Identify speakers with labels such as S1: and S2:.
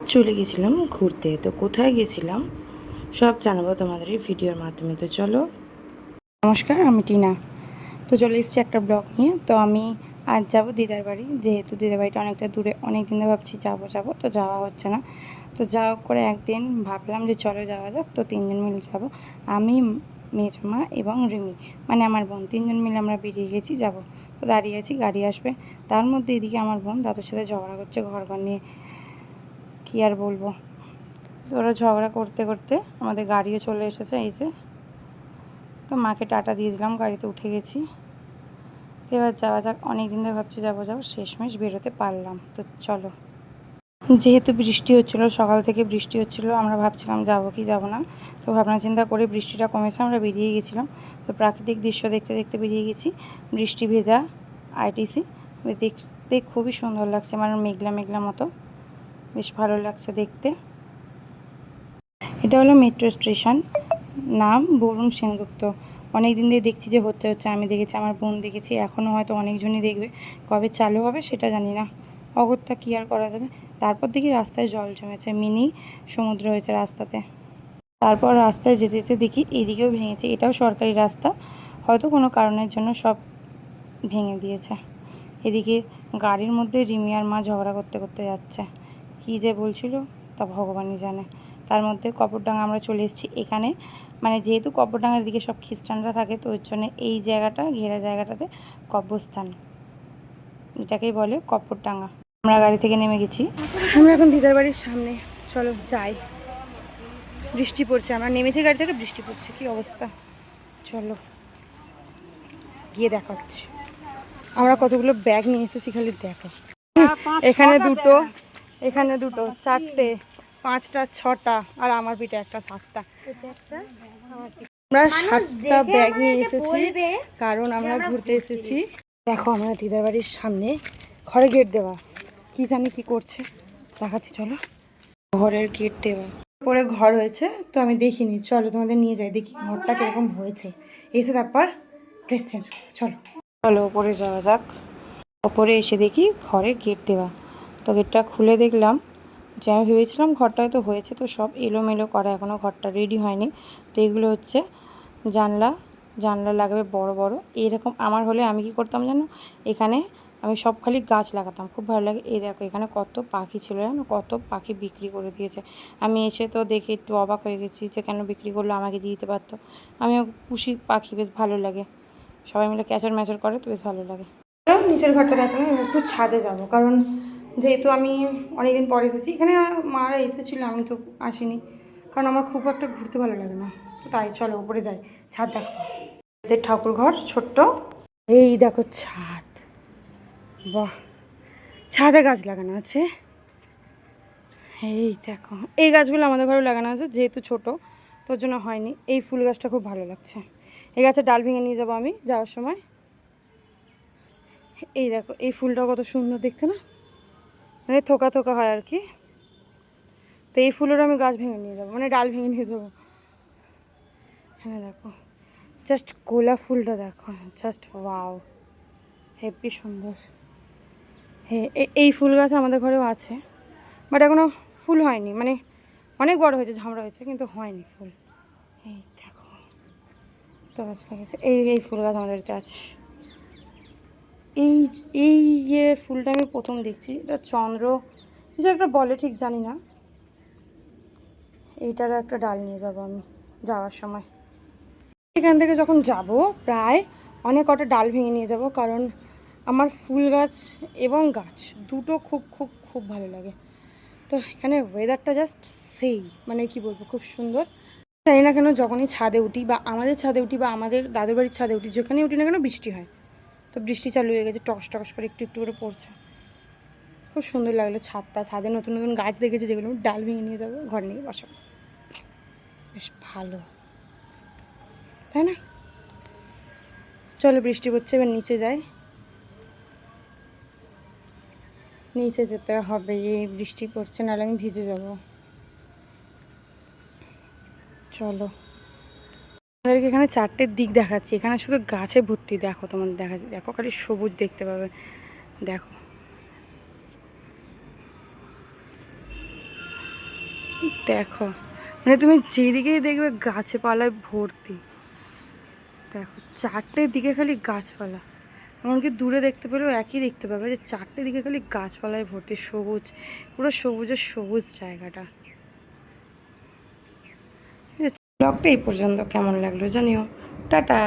S1: চলে গেছিলাম ঘুরতে। তো কোথায় গেছিলাম? সব জানাব তোমাদের এই ভিডিওর মাধ্যমে। তো চলো। নমস্কার, আমি টিনা। তো চলে এসেছি একটা ব্লগ নিয়ে। তো আমি আজ যাব দিদার বাড়ি। যেহেতু দিদার বাড়িটা অনেকটা দূরে অনেক দিন ভাবছি যাব যাব। তো যাওয়া হচ্ছে না। তো যা হোক করে একদিন ভাবলাম যে চলো যাওয়া যাক। তো তিনজন মিলে যাব। আমি, মেজমা এবং রিমি। মানে আমার বোন। তিনজন মিলে আমরা বেরিয়ে গেছি, যাব। তো দাঁড়িয়ে আছি, গাড়ি আসবে। তার মধ্যে এদিকে আমার বোন দাদুর সাথে ঝগড়া করছে, ঘর ঘর নিয়ে কী আর বলব? তো ওরা ঝগড়া করতে করতে আমাদের গাড়িও চলে এসেছে, এই যে। তো মাকে টাটা দিয়ে দিলাম, গাড়িতে উঠে গেছি। তো এবার যাওয়া যাক অনেক দিন ধরে ভাবছি যাব যাব, শেষমেশ বেরোতে পারলাম। তো চলো। যেহেতু বৃষ্টি হচ্ছিল, সকাল থেকে বৃষ্টি হচ্ছিল, আমরা ভাবছিলাম যাব কি যাব না। তো ভাবনা চিন্তা করে বৃষ্টিটা কমেছে, আমরা বেরিয়ে গেছিলাম। তো প্রাকৃতিক দৃশ্য দেখতে দেখতে বেরিয়ে গেছি, বৃষ্টি ভেজা আইটিসি দেখতে খুবই সুন্দর লাগছে মানে মেঘলা মেঘলা মতো। বেশ ভালো লাগছে দেখতে। এটা হলো মেট্রো স্টেশন, নাম বরুণ সেনগুপ্ত। অনেক দিন দিয়ে দেখছি যে হচ্ছে হচ্ছে আমি দেখেছি, আমার বোন দেখেছি এখনও হয়তো অনেকজনই দেখবে। কবে চালু হবে সেটা জানি না। অগত্যা কী আর করা যাবে? তারপর দেখি রাস্তায় জল জমেছে, মিনি সমুদ্র হয়েছে রাস্তাতে। তারপর রাস্তায় যেতে যেতে দেখি এদিকেও ভেঙেছে, এটাও সরকারি রাস্তা। হয়তো কোনো কারণের জন্য সব ভেঙে দিয়েছে। এদিকে গাড়ির মধ্যে রিমিয়ার মা ঝগড়া করতে করতে যাচ্ছে। কী যে বলছিল তা ভগবানই জানে। তার মধ্যে কপরডাঙ্গা আমরা চলে এসেছি এখানে। মানে যেহেতু কপরডাঙ্গার দিকে সব খ্রিস্টানরা থাকে তো ওর জন্য এই জায়গাটা ঘেরা জায়গাটাতে কব্রস্থান। এটাকেই বলে কপরডাঙ্গা। আমরা গাড়ি থেকে নেমে গেছি। আমরা এখন দিদার বাড়ির সামনে। চলো যাই। বৃষ্টি পড়ছে আমরা নেমেছি গাড়ি থেকে বৃষ্টি পড়ছে। কি অবস্থা? চলো গিয়ে দেখাচ্ছি। আমরা কতগুলো ব্যাগ নিয়ে এসেছি খালি দেখো। এখানে দুটো এখানে দুটো চারটে পাঁচটা ছটা আর আমার পিঠে একটা সাতটা। আমরা সাতটা ব্যাগ নিয়ে এসেছি কারণ আমরা ঘুরতে এসেছি। দেখো আমরা দিদার বাড়ির সামনে ঘরে গেট দেওয়া। কি জানি কি করছে। দেখাচ্ছি চলো। ঘরের গেট দেওয়া। পরে ঘর হয়েছে তো আমি দেখিনি। চলো তোমাদের নিয়ে যাই দেখি ঘরটা কীরকম হয়েছে। এসে তারপর ড্রেস চেঞ্জ চলো। চলো ওপরে যাওয়া যাক। ওপরে এসে দেখি ঘরে গেট দেওয়া। তো গেটটা খুলে দেখলাম। যে আমি ভেবেছিলাম ঘরটা হয়তো হয়েছে, তো সব এলোমেলো করা এখনও ঘরটা রেডি হয়নি। তো এগুলো হচ্ছে জানলা জানলা লাগবে বড় বড়। এরকম আমার হলে আমি কি করতাম জানো? এখানে আমি সব খালি গাছ লাগাতাম, খুব ভালো লাগে। এই দেখো, এখানে কত পাখি ছিল জানো? কত পাখি বিক্রি করে দিয়েছে। আমি এসে তো দেখে একটু অবাক হয়ে গেছি যে কেন বিক্রি করল, আমাকে দিয়ে দিতে পারতো। আমিও পুষি পাখি, বেশ ভালো লাগে। সবাই মিলে ক্যাচর ম্যাচর করে, তো বেশ ভালো লাগে। নিচের ঘরটা দেখানো একটু ছাদে যাব, কারণ যেহেতু আমি অনেকদিন পরে এসেছি। এখানে মারা এসেছিল, আমি তো আসিনি। কারণ আমার খুব একটা ঘুরতে ভালো লাগে না। তো তাই চলো উপরে যাই, ছাদ দেখো। এদের ঠাকুর ঘর ছোট্ট। এই দেখো ছাদ। বাহ! ছাদে গাছ লাগানো আছে। এই দেখো, এই গাছগুলো আমাদের ঘরে লাগানো আছে, যেহেতু ছোট, তোর জন্য হয়নি। এই ফুল গাছটা খুব ভালো লাগছে। এই গাছের ডাল ভেঙে নিয়ে যাব আমি যাওয়ার সময়। এই দেখো, এই ফুলটা কত সুন্দর দেখতে না? মানে থোকা থোকা হয় আর কি। তো এই ফুলের আমি গাছ ভেঙে নিয়ে যাব মানে ডাল ভেঙে নিয়ে যাব। হ্যাঁ দেখো। জাস্ট গোলাপ ফুলটা দেখো। জাস্ট ওয়াও হেভি সুন্দর। হ্যাঁ এই ফুল গাছ আমাদের ঘরেও আছে। বাট এখনও ফুল হয়নি। মানে অনেক বড় হয়েছে, ঝামড়া হয়েছে, কিন্তু হয়নি ফুল। এই দেখো। তো গাছ লেগেছে। এই এই ফুল গাছ আমাদের বাড়িতে আছে এই এই ইয়ে ফুলটা আমি প্রথম দেখছি। এটা চন্দ্র। কিছু একটা বলে, ঠিক জানি না। এইটার একটা ডাল নিয়ে যাব আমি যাওয়ার সময়। এখান থেকে যখন যাব প্রায়, অনেক কটা ডাল ভেঙে নিয়ে যাব, কারণ আমার ফুল গাছ এবং গাছ দুটো খুব খুব খুব ভালো লাগে। তো এখানে ওয়েদারটা জাস্ট সেই মানে কি বলব, খুব সুন্দর। জানি না কেন, যখনই ছাদে উঠি বা আমাদের ছাদে উঠি বা আমাদের দাদুর বাড়ির ছাদে উঠি, যেখানেই উঠি না কেন বৃষ্টি হয়। তো বৃষ্টি চালু হয়ে গেছে, টস টস করে একটু একটু করে পড়ছে। খুব সুন্দর লাগল ছাদটা, ছাদে নতুন নতুন গাছ দেখেছি যেগুলো ডাল ভেঙে নিয়ে যাব, ঘর নিয়ে বসাবো। বেশ ভালো। তাই না? চলো বৃষ্টি পড়ছে, এবার নিচে যাই। নিচে যেতে হবে বৃষ্টি পড়ছে, নাহলে আমি ভিজে যাব। চলো। আমাদেরকে এখানে চারটের দিক দেখাচ্ছি। এখানে শুধু গাছে ভর্তি, দেখো তোমাদের দেখাচ্ছি। দেখো, খালি সবুজ দেখতে পাবে। দেখো। দেখো। মানে তুমি যেদিকেই দেখবে গাছপালায় ভর্তি। দেখো, চারটে দিকে খালি গাছপালা। এমনকি দূরে দেখতে পেলেও একই দেখতে পাবে যে চারটে দিকে খালি গাছপালায় ভর্তি, সবুজ। পুরো সবুজের সবুজ জায়গাটা। ব্লগটা এই পর্যন্ত। কেমন লাগল জানিও। টাটা।